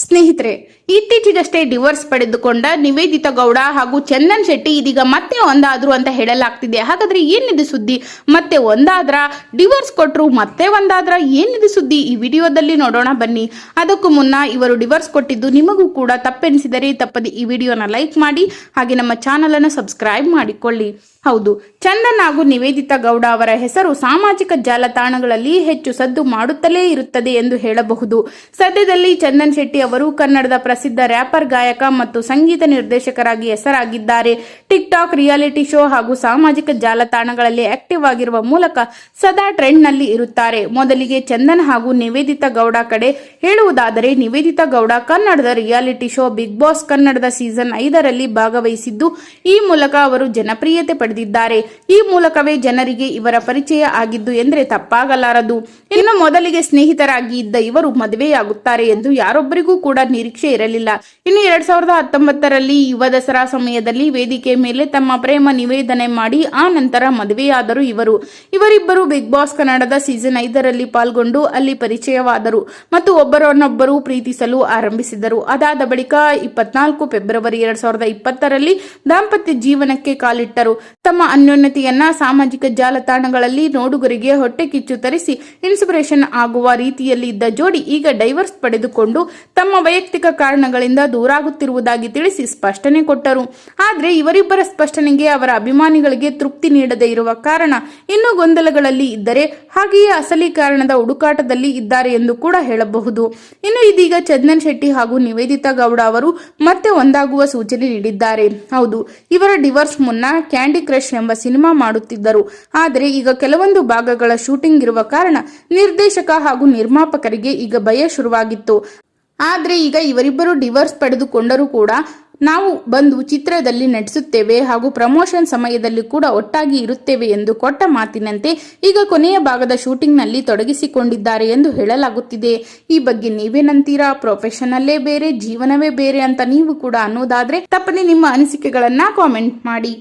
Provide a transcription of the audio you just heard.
ಸ್ನೇಹಿತರೆ, ಇತ್ತೀಚೆಗಷ್ಟೇ ಡಿವೋರ್ಸ್ ಪಡೆದುಕೊಂಡ ನಿವೇದಿತಾ ಗೌಡ ಹಾಗೂ ಚಂದನ್ ಶೆಟ್ಟಿ ಇದೀಗ ಮತ್ತೆ ಒಂದಾದ್ರು ಅಂತ ಹೇಳಲಾಗ್ತಿದೆ. ಹಾಗಾದ್ರೆ ಏನಿದೆ ಸುದ್ದಿ? ಮತ್ತೆ ಒಂದಾದ್ರ? ಡಿವೋರ್ಸ್ ಕೊಟ್ಟರು ಮತ್ತೆ ಒಂದಾದ್ರ? ಏನಿದೆ ಸುದ್ದಿ? ಈ ವಿಡಿಯೋದಲ್ಲಿ ನೋಡೋಣ ಬನ್ನಿ. ಅದಕ್ಕೂ ಮುನ್ನ ಇವರು ಡಿವೋರ್ಸ್ ಕೊಟ್ಟಿದ್ದು ನಿಮಗೂ ಕೂಡ ತಪ್ಪೆನಿಸಿದರೆ ತಪ್ಪದೆ ಈ ವಿಡಿಯೋನ ಲೈಕ್ ಮಾಡಿ, ಹಾಗೆ ನಮ್ಮ ಚಾನಲನ್ನು ಸಬ್ಸ್ಕ್ರೈಬ್ ಮಾಡಿಕೊಳ್ಳಿ. ಹೌದು. ಚಂದನ್ ಹಾಗೂ ನಿವೇದಿತಾ ಗೌಡ ಅವರ ಹೆಸರು ಸಾಮಾಜಿಕ ಜಾಲತಾಣಗಳಲ್ಲಿ ಹೆಚ್ಚು ಸದ್ದು ಮಾಡುತ್ತಲೇ ಇರುತ್ತದೆ ಎಂದು ಹೇಳಬಹುದು. ಸದ್ಯದಲ್ಲಿ ಚಂದನ್ ಶೆಟ್ಟಿ ಅವರು ಕನ್ನಡದ ಪ್ರಸಿದ್ಧ ರ್ಯಾಪರ್ ಗಾಯಕ ಮತ್ತು ಸಂಗೀತ ನಿರ್ದೇಶಕರಾಗಿ ಹೆಸರಾಗಿದ್ದಾರೆ. ಟಿಕ್ ಟಾಕ್ ರಿಯಾಲಿಟಿ ಶೋ ಹಾಗೂ ಸಾಮಾಜಿಕ ಜಾಲತಾಣಗಳಲ್ಲಿ ಆಕ್ಟಿವ್ ಆಗಿರುವ ಮೂಲಕ ಸದಾ ಟ್ರೆಂಡ್ನಲ್ಲಿ ಇರುತ್ತಾರೆ. ಮೊದಲಿಗೆ ಚಂದನ್ ಹಾಗೂ ನಿವೇದಿತಾ ಗೌಡ ಕಡೆ ಹೇಳುವುದಾದರೆ, ನಿವೇದಿತಾ ಗೌಡ ಕನ್ನಡದ ರಿಯಾಲಿಟಿ ಶೋ ಬಿಗ್ ಬಾಸ್ ಕನ್ನಡದ ಸೀಸನ್ ಐದರಲ್ಲಿ ಭಾಗವಹಿಸಿದ್ದು, ಈ ಮೂಲಕ ಅವರು ಜನಪ್ರಿಯತೆ ಪಡೆದಿದ್ದಾರೆ ಈ ಮೂಲಕವೇ ಜನರಿಗೆ ಇವರ ಪರಿಚಯ ಆಗಿದ್ದು ಎಂದರೆ ತಪ್ಪಾಗಲಾರದು. ಇನ್ನು ಮೊದಲಿಗೆ ಸ್ನೇಹಿತರಾಗಿ ಇದ್ದ ಇವರು ಮದುವೆಯಾಗುತ್ತಾರೆ ಎಂದು ಯಾರೊಬ್ಬರಿಗೂ ಕೂಡ ನಿರೀಕ್ಷೆ ಇರಲಿಲ್ಲ. ಇನ್ನು ಎರಡ್ ಸಾವಿರದ ಹತ್ತೊಂಬತ್ತರಲ್ಲಿ ಯುವ ದಸರಾ ಸಮಯದಲ್ಲಿ ವೇದಿಕೆ ಮೇಲೆ ತಮ್ಮ ಪ್ರೇಮ ನಿವೇದನೆ ಮಾಡಿ ಆ ನಂತರ ಮದುವೆಯಾದರು ಇವರು. ಇವರಿಬ್ಬರು ಬಿಗ್ ಬಾಸ್ ಕನ್ನಡದ ಸೀಸನ್ ಐದರಲ್ಲಿ ಪಾಲ್ಗೊಂಡು ಅಲ್ಲಿ ಪರಿಚಯವಾದರು ಮತ್ತು ಒಬ್ಬರನ್ನೊಬ್ಬರು ಪ್ರೀತಿಸಲು ಆರಂಭಿಸಿದರು. ಅದಾದ ಬಳಿಕ ಇಪ್ಪತ್ನಾಲ್ಕು ಫೆಬ್ರವರಿ ಎರಡ್ ಸಾವಿರದ ಇಪ್ಪತ್ತರಲ್ಲಿ ದಾಂಪತ್ಯ ಜೀವನಕ್ಕೆ ಕಾಲಿಟ್ಟರು. ತಮ್ಮ ಅನ್ಯೋನ್ಯತೆಯನ್ನ ಸಾಮಾಜಿಕ ಜಾಲತಾಣಗಳಲ್ಲಿ ನೋಡುಗರಿಗೆ ಹೊಟ್ಟೆ ಕಿಚ್ಚು ತರಿಸಿ ಇನ್ಸ್ಪಿರೇಷನ್ ಆಗುವ ರೀತಿಯಲ್ಲಿ ಇದ್ದ ಜೋಡಿ ಈಗ ಡೈವರ್ಸ್ ಪಡೆದುಕೊಂಡು ತಮ್ಮ ವೈಯಕ್ತಿಕ ಕಾರಣಗಳಿಂದ ದೂರಾಗುತ್ತಿರುವುದಾಗಿ ತಿಳಿಸಿ ಸ್ಪಷ್ಟನೆ ಕೊಟ್ಟರು. ಆದರೆ ಇವರಿಬ್ಬರ ಸ್ಪಷ್ಟನೆಗೆ ಅವರ ಅಭಿಮಾನಿಗಳಿಗೆ ತೃಪ್ತಿ ನೀಡದೇ ಇರುವ ಕಾರಣ ಇನ್ನೂ ಗೊಂದಲಗಳಲ್ಲಿ ಇದ್ದರೆ ಹಾಗೆಯೇ ಅಸಲಿ ಕಾರಣದ ಹುಡುಕಾಟದಲ್ಲಿ ಇದ್ದಾರೆ ಎಂದು ಕೂಡ ಹೇಳಬಹುದು. ಇನ್ನು ಇದೀಗ ಚಂದನ್ ಶೆಟ್ಟಿ ಹಾಗೂ ನಿವೇದಿತಾ ಗೌಡ ಅವರು ಮತ್ತೆ ಒಂದಾಗುವ ಸೂಚನೆ ನೀಡಿದ್ದಾರೆ. ಹೌದು, ಇವರ ಡಿವೋರ್ಸ್ ಮುನ್ನ ಕ್ಯಾಂಡಿ ಕ್ರಶ್ ಎಂಬ ಸಿನಿಮಾ ಮಾಡುತ್ತಿದ್ದರು. ಆದರೆ ಈಗ ಕೆಲವೊಂದು ಭಾಗಗಳ ಶೂಟಿಂಗ್ ಇರುವ ಕಾರಣ ನಿರ್ದೇಶಕ ಹಾಗೂ ನಿರ್ಮಾಪಕರಿಗೆ ಈಗ ಭಯ ಶುರುವಾಗಿತ್ತು. ಆದರೆ ಈಗ ಇವರಿಬ್ಬರು ಡಿವೋರ್ಸ್ ಪಡೆದುಕೊಂಡರೂ ಕೂಡ ನಾವು ಬಂದು ಚಿತ್ರದಲ್ಲಿ ನಟಿಸುತ್ತೇವೆ ಹಾಗೂ ಪ್ರಮೋಷನ್ ಸಮಯದಲ್ಲಿ ಕೂಡ ಒಟ್ಟಾಗಿ ಇರುತ್ತೇವೆ ಎಂದು ಕೊಟ್ಟ ಮಾತಿನಂತೆ ಈಗ ಕೊನೆಯ ಭಾಗದ ಶೂಟಿಂಗ್ನಲ್ಲಿ ತೊಡಗಿಸಿಕೊಂಡಿದ್ದಾರೆ ಎಂದು ಹೇಳಲಾಗುತ್ತಿದೆ. ಈ ಬಗ್ಗೆ ನೀವೇನಂತೀರಾ ಪ್ರೊಫೆಷನಲ್ಲೇ ಬೇರೆ, ಜೀವನವೇ ಬೇರೆ ಅಂತ ನೀವು ಕೂಡ ಅನ್ನೋದಾದ್ರೆ ತಪ್ಪದೆ ನಿಮ್ಮ ಅನಿಸಿಕೆಗಳನ್ನ ಕಾಮೆಂಟ್ ಮಾಡಿ.